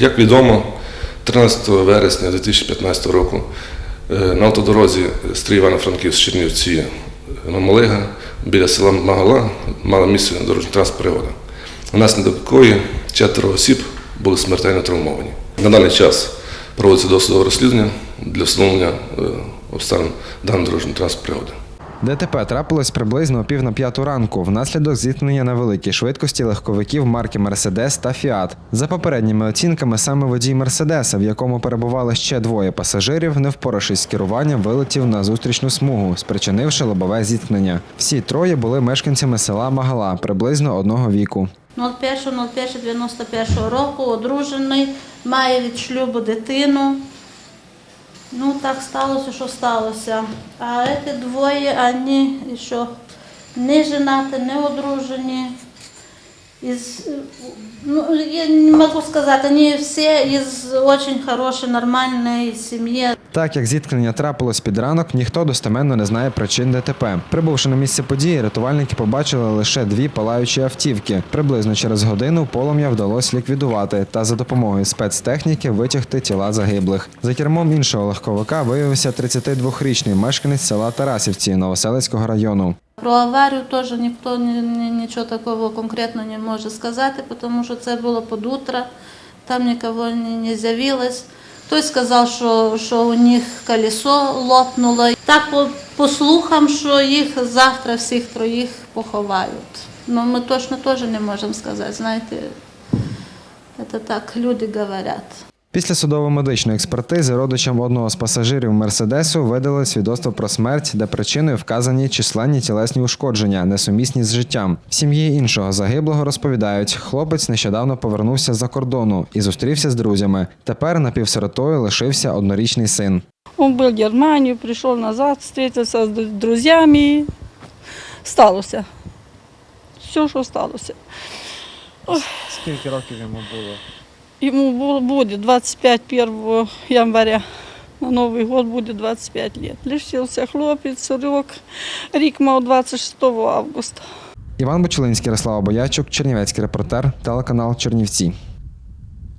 Як відомо, 13 вересня 2015 року е, на автодорозі Стрій Івано-Франківськ Чернівці Мамалига біля села Магала мала місце дорожньо транспортна пригода. Внаслідок якої четверо осіб були смертельно травмовані. На даний час проводиться досудове розслідування для встановлення е, обставин даної дорожньої транспортної пригоди. ДТП трапилось приблизно пів на п'яту ранку внаслідок зіткнення на великій швидкості легковиків марки Мерседес та Фіат. За попередніми оцінками, саме водій Мерседеса, в якому перебували ще двоє пасажирів, не впоравшись з керуванням, вилетів на зустрічну смугу, спричинивши лобове зіткнення. Всі троє були мешканцями села Магала приблизно одного віку. 01.01.91 року одружений, має від шлюбу дитину. Ну, так сталося, що сталося. А ці двоє, вони що не женати, не одружені. Із, ну, я не можу сказати, вони всі із дуже хорошої, нормальної сім'ї. Так як зіткнення трапилось під ранок, ніхто достеменно не знає причин ДТП. Прибувши на місце події, рятувальники побачили лише дві палаючі автівки. Приблизно через годину полум'я вдалося ліквідувати та за допомогою спецтехніки витягти тіла загиблих. За кермом іншого легковика виявився 32-річний мешканець села Тарасівці Новоселицького району. Про аварію теж ніхто ні, ні, нічого такого конкретно не може сказати, тому що це було під утро, там нікого не, з'явилось. Хтось сказав, що, що у них колесо лопнуло. Так по, по слухам, що їх завтра всіх троїх поховають. Ну, ми точно теж не можемо сказати, знаєте, це так люди говорять. Після судово-медичної експертизи родичам одного з пасажирів Мерседесу видали свідоцтво про смерть, де причиною вказані численні тілесні ушкодження, несумісні з життям. В сім'ї іншого загиблого розповідають, хлопець нещодавно повернувся з-за кордону і зустрівся з друзями. Тепер напівсиротою лишився однорічний син. Он был в Германию, пришел назад, встретился с дру- друзьями. Сталося. Все, що сталося. Скільки років йому було? Ему буде будет 25 1 января. На Новий год буде 25 лет. Лишився хлопець, сорок. Рік мав 26 августа. Іван Бочелинський, Ярослава Боячук, Чернівецький репортер, телеканал Чернівці.